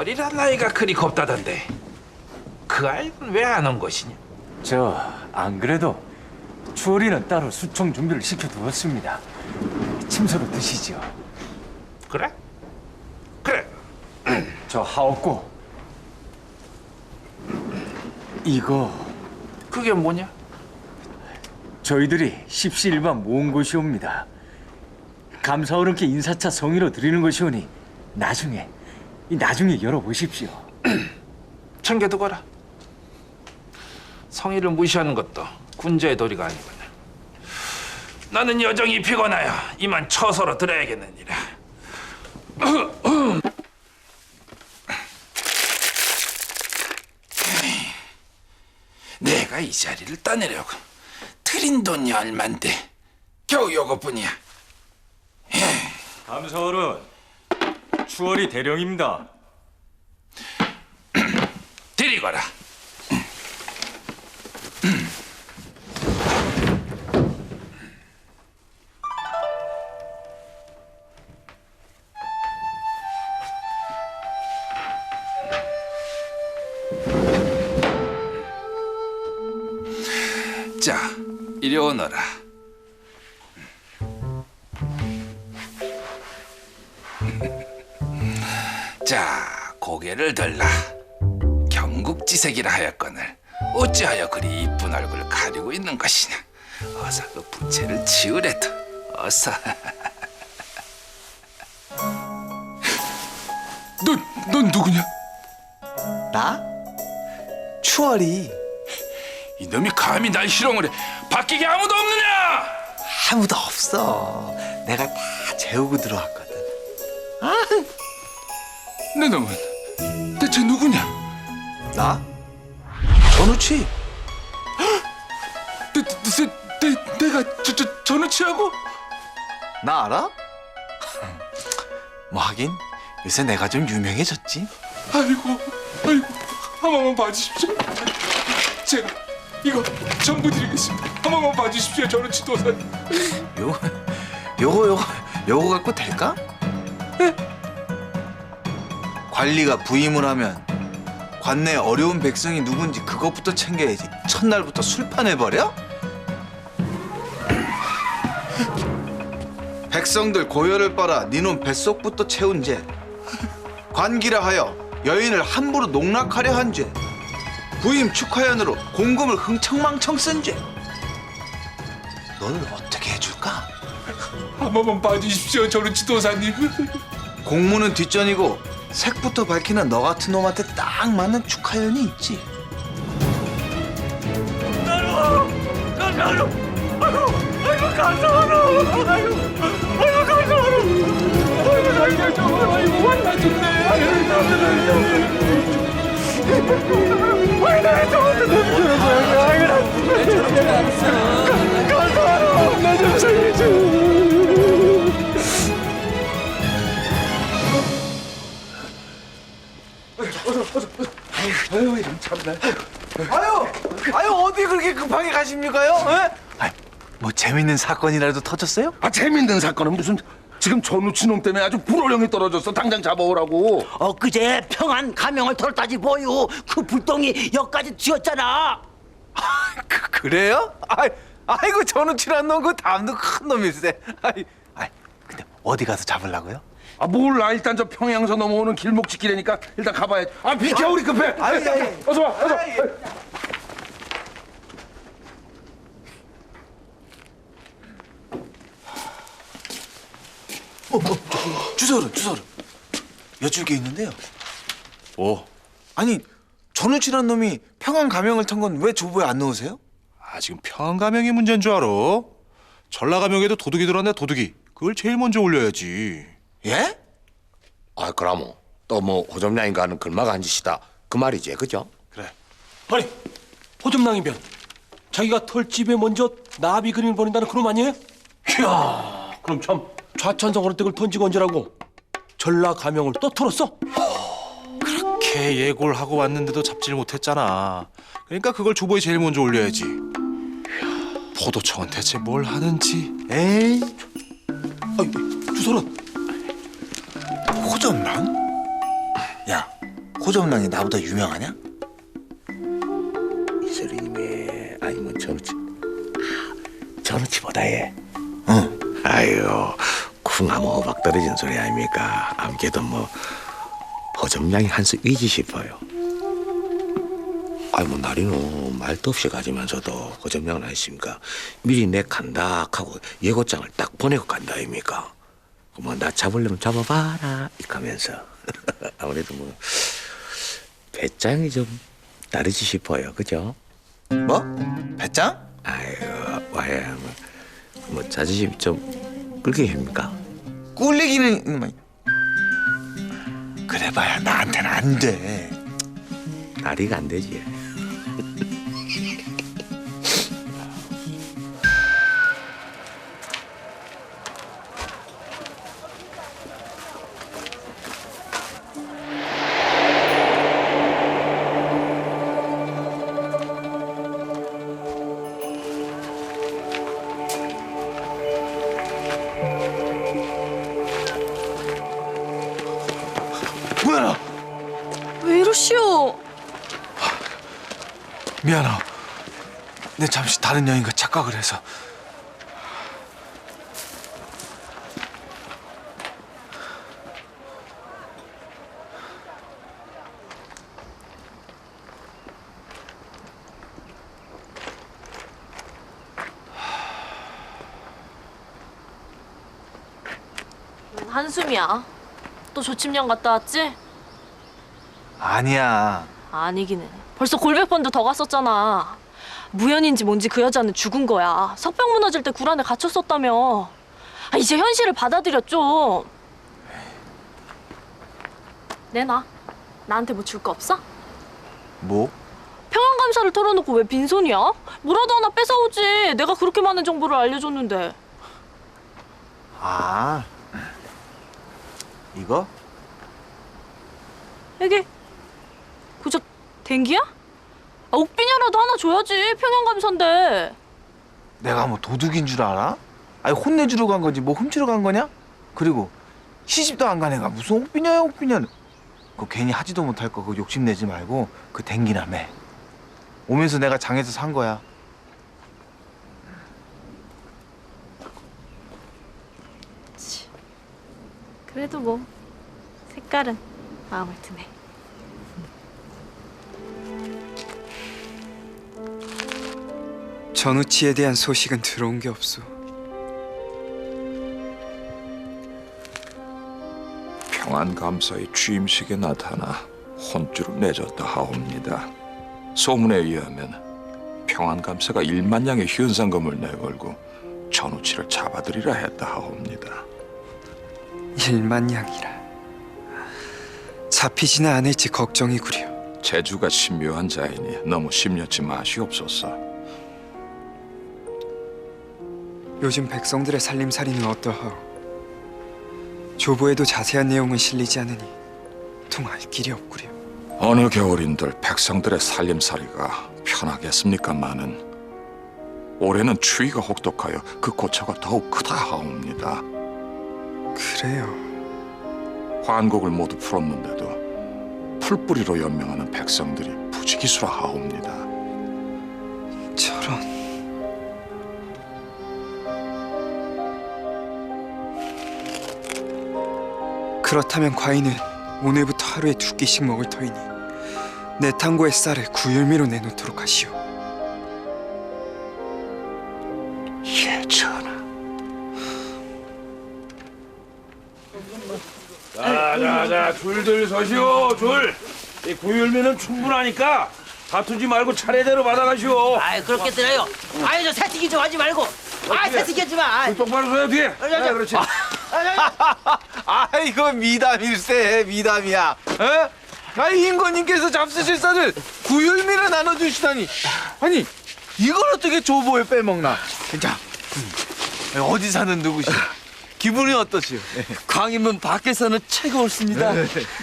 그 추월이란 아이가 그리 겁다던데 그 아이는 왜 안 온 것이냐? 저 안 그래도 추월이는 따로 수청 준비를 시켜두었습니다. 침소로 드시죠. 그래? 그래 저 하옵고 이거 그게 뭐냐? 저희들이 십시일반 모은 것이옵니다. 감사 어른께 인사차 성의로 드리는 것이오니 나중에 이 나중에 열어보십시오. 챙겨두거라. 성의를 무시하는 것도 군자의 도리가 아니구나. 나는 여정이 피곤하여 이만 처서로 들어야겠느니라. 내가 이 자리를 떠내려고 들인 돈이 얼만데 겨우 요것뿐이야. 감사 어른 추월이 대령입니다. 드리거라 자, 이리 오너라. 자, 고개를 들라. 경국지색이라 하였거늘 어찌하여 그리 이쁜 얼굴을 가리고 있는 것이냐. 어서 그 부채를 치우래도 어서. 너, 넌 누구냐? 나? 추월이 이놈이 감히 날 희롱을 해. 바뀌게 아무도 없느냐? 아무도 없어. 내가 다 재우고 들어왔거든. 내 놈은 대체 누구냐? 나? 전우치? 내, 내, 내, 내가 저, 저, 전우치하고? 나 알아? 뭐 하긴 요새 내가 좀 유명해졌지. 아이고, 아이고, 한 번만 봐주십시오. 제가 이거 전부 드리겠습니다. 한 번만 봐주십시오, 전우치 도사님. 요거 요거 요거 요거 갖고 될까? 관리가 부임을 하면 관내 어려운 백성이 누군지 그것부터 챙겨야지. 첫날부터 벌여? 백성들 고열을 빨아 니놈 뱃속부터 채운 죄. 관기라 하여 여인을 함부로 농락하려 한 죄. 부임 축하연으로 공금을 흥청망청 쓴 죄. 너를 어떻게 해줄까? 한 번만 봐주십시오, 전우치 도사님. 공무는 뒷전이고 색부터 밝히는 너 같은 놈한테 딱 맞는 축하연이 있지. 아 유, 아유 어디 그렇게 급하게 가십니까요? 아, 뭐 재밌는 사건이라도 터졌어요? 아 재밌는 사건은 무슨 지금 전우치 놈 때문에 아주 불호령이 떨어졌어 당장 잡아오라고 엊그제 평안 가명을 털었다지 뭐요 그 불똥이 여기까지 쥐었잖아 그, 그래요? 아이, 아이고 전우치란 놈그 다음도 큰 놈일세. 아이, 아이, 근데 어디 가서 잡으려고요? 아 몰라 일단 저 평양서 넘어오는 길목 지키려니까 일단 가봐야지 아 비켜 우리 급해 아유, 아유. 어서 와 어서 와. 주소를, 주소를. 여쭐 게 있는데요. 오, 아니 전우치란 놈이 평안 가명을 탄 건 왜 조보에 안 넣으세요? 아 지금 평가명이 문제인 줄 알아? 전라가명에도 도둑이 들어왔네 도둑이. 그걸 제일 먼저 올려야지. 예? 아, 그럼 또뭐 호점량인가 하는 글마가 한 짓이다. 그 말이지, 그죠? 그래. 아니 호점랑이면 자기가 털집에 먼저 나비 그림을 보낸다는 그놈 아니에요? 이야 그럼 참 좌천성으로 댁을 던지고 얹으라고 전라 가명을 또 털었어? 걔 예고를 하고 왔는데도 잡지를 못했잖아. 그러니까 그걸 조보에 제일 먼저 올려야지. 포도청은 대체 뭘 하는지. 에이, 아이 주소는 호전란? 호접랑이 나보다 유명하냐? 이슬이님의 아니면 전우치 전우치보다 예 응. 아유 쿵하면 호박 떨어진 소리 아닙니까 아무래도 뭐 허점량이 한 수 위지 싶어요 아이 뭐 나리는 말도 없이 가지면서도 허점량은 아니십니까 미리 내 간다 하고 예고장을 딱 보내고 간다 아닙니까 뭐 나 잡으려면 잡아봐라 이렇게 하면서 아무래도 뭐 배짱이 좀 다르지 싶어요 그죠? 뭐? 배짱? 아유 와야 뭐, 뭐 자존심 좀 끌게 합니까? 꿀리기는. 그래봐야 나한테는 안 돼. 다리가 안 되지. 미안하. 내 잠시 다른 여인과 착각을 해서. 한숨이야. 또 조침령 갔다 왔지? 아니야. 아니기는. 벌써 골백 번도 더 갔었잖아. 무연인지 뭔지 그 여자는 죽은 거야. 석병 무너질 때 굴 안에 갇혔었다며. 아, 이제 현실을 받아들여 좀. 내놔. 나한테 뭐 줄 거 없어? 뭐? 평안 감사를 털어놓고 왜 빈손이야? 뭐라도 하나 뺏어오지. 내가 그렇게 많은 정보를 알려줬는데. 아. 이거? 이게 고작 댕기야? 아, 옥비냐라도 하나 줘야지. 평양 감사인데. 내가 뭐 도둑인 줄 알아? 아니 혼내주러 간 거지 뭐 훔치러 간 거냐? 그리고 시집도 안 간 애가 무슨 옥비냐야 옥비냐는 그거 괜히 하지도 못할 거 그거 욕심내지 말고 그 댕기나 매 오면서 내가 장에서 산 거야 그래도 뭐 색깔은 마음을 드네. 전우치에 대한 소식은 들어온 게 없소. 평안감사의 취임식에 나타나 혼주를 내줬다 하옵니다. 소문에 의하면 평안감사가 1만 양의 현상금을 내걸고 전우치를 잡아들이라 했다 하옵니다. 일만 양이라. 잡히지는 않을지 걱정이구려. 재주가 신묘한 자이니 너무 심려치 마시옵소서. 요즘 백성들의 살림살이는 어떠하오? 조보에도 자세한 내용은 실리지 않으니 통할 길이 없구려. 어느 겨울인들 백성들의 살림살이가 편하겠습니까마는 올해는 추위가 혹독하여 그 고초가 더욱 크다 하옵니다. 그래요. 환곡을 모두 풀었는데도 풀뿌리로 연명하는 백성들이 부지기수라 하옵니다. 그렇다면 과인은 오늘부터 하루에 두 끼씩 먹을 터이니 내 탕고의 쌀을 구율미로 내놓도록 하시오. 예, 전하. 자 자 자 줄들 서시오 줄. 이 구율미는 충분하니까 다투지 말고 차례대로 받아가시오. 아이 그렇게 들어요. 아이 저 새치기 좀 하지 말고. 아이 새치기 하지 마. 아이. 똑바로 서야 뒤에. 야, 야. 아, 그렇지. 아 이거 미담일세 미담이야. 에? 아 인권님께서 잡수실 쌀을 구율미로 나눠주시다니. 아니 이걸 어떻게 조보에 빼먹나? 괜찮 어디 사는 누구시 기분이 어떠시오? 광인문 밖에서는 최고였습니다.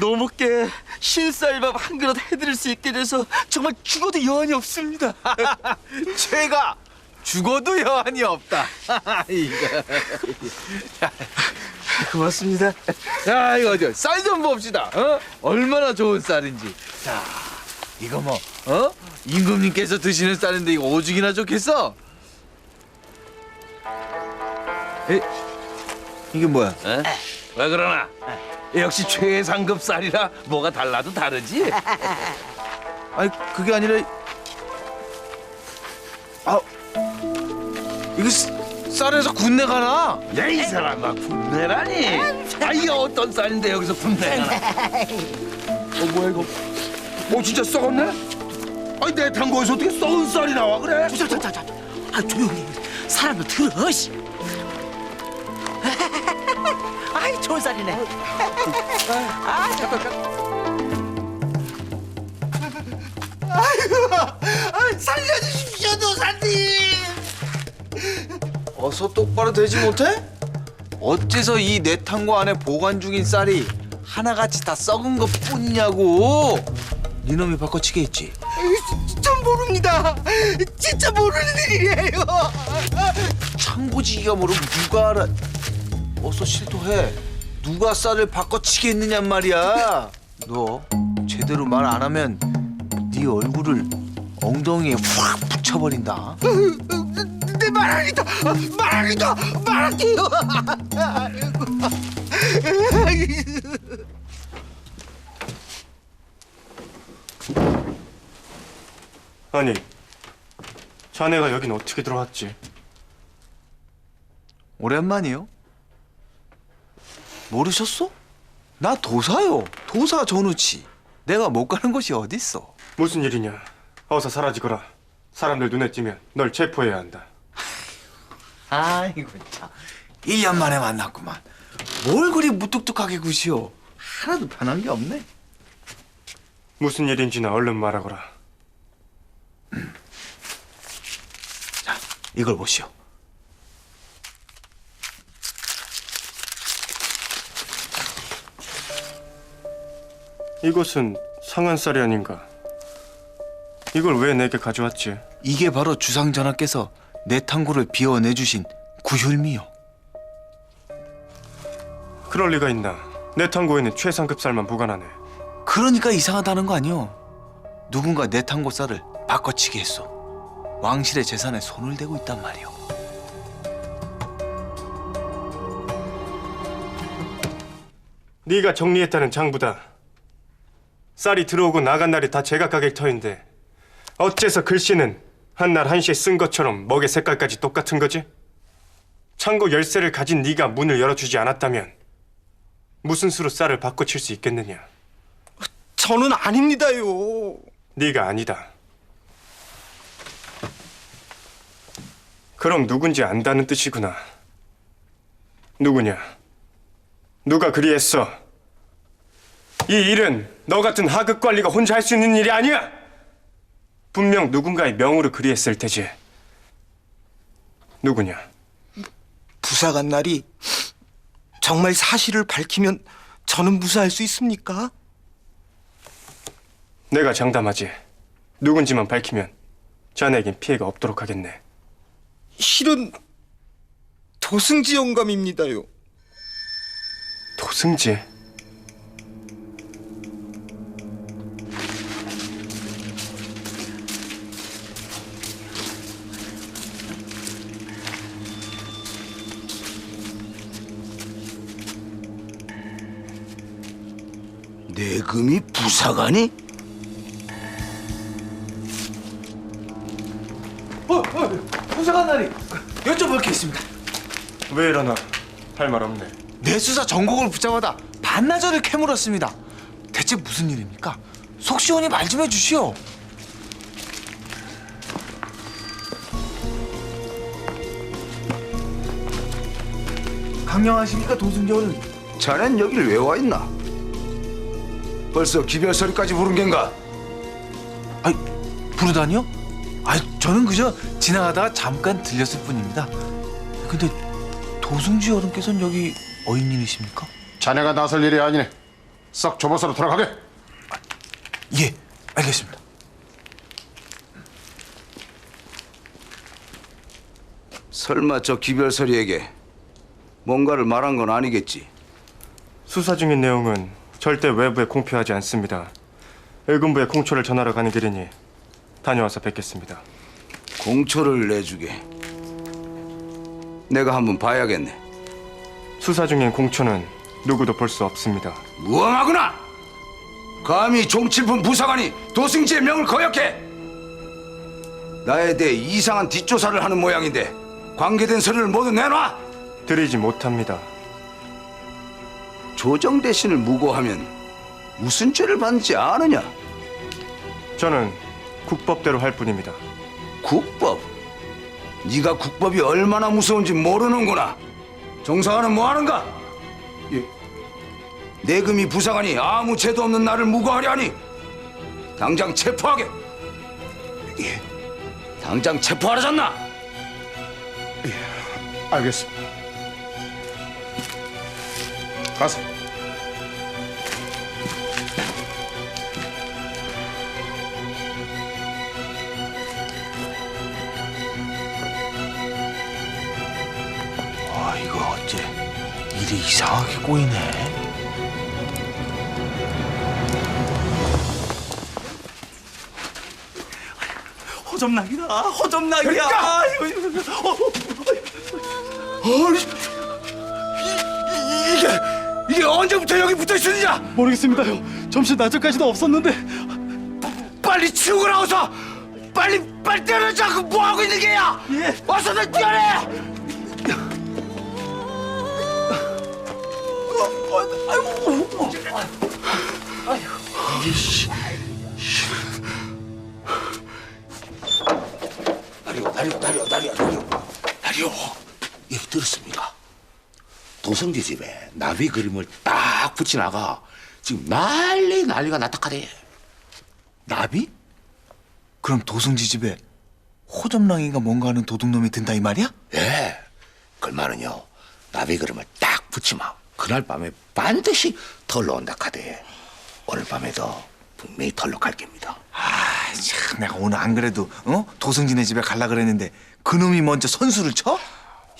노목게 신쌀밥 한 그릇 해드릴 수 있게 돼서 정말 죽어도 여한이 없습니다. 죄가 죽어도 여한이 없다 이거. 고맙습니다. 자 이거 저쌀좀 봅시다. 어? 얼마나 좋은 쌀인지. 자 이거 뭐 어? 임금님께서 드시는 쌀인데 이거 오죽이나 좋겠어? 에? 이게 뭐야? 왜 그러나? 역시 최상급 쌀이라 뭐가 달라도 다르지? 아니 그게 아니라 이거 쌀- 쌀에서 군내가 나. 야 이 사람아 군대라니? 아 이게 어떤 쌀인데 여기서 군대가 나? 어 뭐야 이거? 어 진짜 썩었네? 아니 내 탄고에서 어떻게 썩은 쌀이 나와 그래? 자자자자. 아 조용히. 사람도 들어. 씨. 아이 좋은 쌀이네. 아 잠깐 잠깐. 아이고, 살려주십시오 도사님. 어서 똑바로 되지 못해? 어째서 이 내탕고 안에 보관 중인 쌀이 하나같이 다 썩은 것 뿐이냐고 니놈이 바꿔치기 했지 전 모릅니다. 진짜 모르는 일이에요. 창고지기가 모르면 누가 알아 어서 실토해 누가 쌀을 바꿔치기 했느냔 말이야 너 제대로 말 안 하면 네 얼굴을 엉덩이에 확 붙여버린다 내 말하기도 말하기도 말할게요. 아니, 자네가 여긴 어떻게 들어왔지? 오랜만이요? 모르셨어? 나 도사요. 도사 전우치. 내가 못 가는 곳이 어딨어? 무슨 일이냐? 어서 사라지거라. 사람들 눈에 띄면 널 체포해야 한다. 아이고 참. 1년 만에 만났구만. 뭘 그리 무뚝뚝하게 구시오. 하나도 변한 게 없네. 무슨 일인지나 얼른 말하거라. 이걸 보시오. 이것은 상한 쌀이 아닌가? 이걸 왜 내게 가져왔지? 이게 바로 주상 전하께서 내 탕구를 비워내 주신 구혈미요. 그럴 리가 있나? 내 탕고에는 최상급 쌀만 보관하네. 그러니까 이상하다는 거 아니오. 누군가 내 탕고 쌀을 바꿔치기 했어. 왕실의 재산에 손을 대고 있단 말이오. 네가 정리했다는 장부다. 쌀이 들어오고 나간 날이 다 제각각일 터인데 어째서 글씨는 한날 한시에 쓴 것처럼 먹의 색깔까지 똑같은 거지? 창고 열쇠를 가진 네가 문을 열어주지 않았다면 무슨 수로 쌀을 바꿔 칠 수 있겠느냐? 저는 아닙니다요. 네가 아니다. 그럼 누군지 안다는 뜻이구나. 누구냐? 누가 그리 했어? 이 일은 너 같은 하급 관리가 혼자 할 수 있는 일이 아니야. 분명 누군가의 명으로 그리했을 테지. 누구냐? 부사간 날이 정말 사실을 밝히면 저는 무사할 수 있습니까? 내가 장담하지. 누군지만 밝히면 자네에겐 피해가 없도록 하겠네. 실은 도승지 영감입니다요. 도승지. 내 금이 부사관이? 어, 어, 부사관 날이 여쭤볼 게 있습니다. 왜 이러나? 할 말 없네. 내 수사 전국을 붙잡아다 반나절을 캐물었습니다. 대체 무슨 일입니까? 속 시원히 말 좀 해주시오. 강령하십니까 도승전은? 자넨 여길 왜 와 있나? 벌써 기별 소리까지 부른 겐가? 아이 부르다니요? 아이 저는 그저 지나가다가 잠깐 들렸을 뿐입니다. 근데 도승지 어른께서는 여기 어인님이십니까? 자네가 나설 일이 아니네. 썩 조보사로 돌아가게. 예, 알겠습니다. 설마 저 기별소리에게 뭔가를 말한 건 아니겠지. 수사 중인 내용은 절대 외부에 공표하지 않습니다. 의금부에 공초를 전하러 가는 길이니 다녀와서 뵙겠습니다. 공초를 내주게. 내가 한번 봐야겠네. 수사 중인 공초는 누구도 볼 수 없습니다. 무엄하구나! 감히 종칠품 부사관이 도승지의 명을 거역해! 나에 대해 이상한 뒷조사를 하는 모양인데 관계된 서류를 모두 내놔! 드리지 못합니다. 조정 대신을 무고하면 무슨 죄를 받지 않으냐? 저는 국법대로 할 뿐입니다. 국법? 네가 국법이 얼마나 무서운지 모르는구나. 정상화는 뭐하는가? 예. 내금이 부사관이 아무 죄도 없는 나를 무고하려 하니 당장 체포하게. 예. 당장 체포하라잖나. 알겠습니다. 가서. 아 이거 어째 일이 이상하게 꼬이네. 호접락이다. 호접락이야. 이게 이게 언제부터 여기 붙어 있었느냐? 모르겠습니다요. 점심 낮에까지도 없었는데. 빨리 치우고 나와서 빨리 빨리 때려자 그뭐 하고 있는 게야? 예. 어서들 뛰어내. 다리오 다리오 다리오 다리오 다리오 다리오 얘기 들었습니까? 도성지 집에 나비 그림을 딱 붙여나가 지금 난리 난리가 나타카대 나비? 그럼 도승지 집에 호접랑이가 뭔가 하는 도둑놈이 든다 이 말이야? 예. 그 말은요 나비 그림을 딱 붙이면 그날 밤에 반드시 털러 온다 카대 오늘 밤에도 분명히 털러 갈 겁니다 아, 참 내가 오늘 안 그래도 어? 도승진의 집에 갈라 그랬는데 그놈이 먼저 선수를 쳐?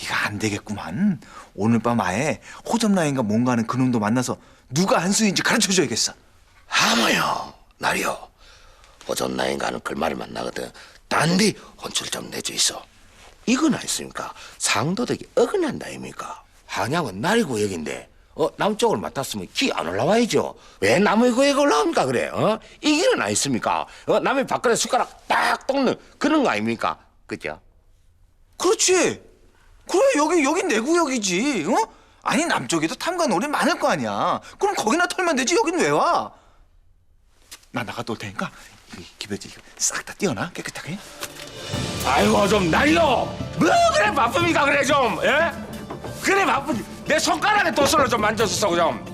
이거 안 되겠구만. 오늘 밤 아예 호접랑이가 뭔가 하는 그놈도 만나서 누가 한수인지 가르쳐줘야겠어. 하모요. 나리요. 오전 나인가는 글말을 만나거든 단디 혼쭐 좀 내줘 있어. 이건 아니습니까? 상도덕이 어긋난다 아닙니까? 한양은 나리 구역인데 어 남쪽을 맡았으면 기 안 올라와야죠. 왜 남의 구역에 올라옵니까 그래? 어? 이기는 아니습니까? 어 남의 밥그릇 숟가락 딱 똥는 그런 거 아닙니까? 그죠? 그렇지. 그래 여기 여기 내 구역이지. 어? 아니 남쪽에도 탐관 오리 많을 거 아니야. 그럼 거기나 털면 되지 여긴 왜 와? 나 나갔다 올 테니까 이 기별지 싹 다 띄워놔 깨끗하게. 아이고 좀 날려 뭐 그래 바쁩니까 그래 좀 예? 그래 바쁘지 내 손가락에 도수를 좀 만져서 좀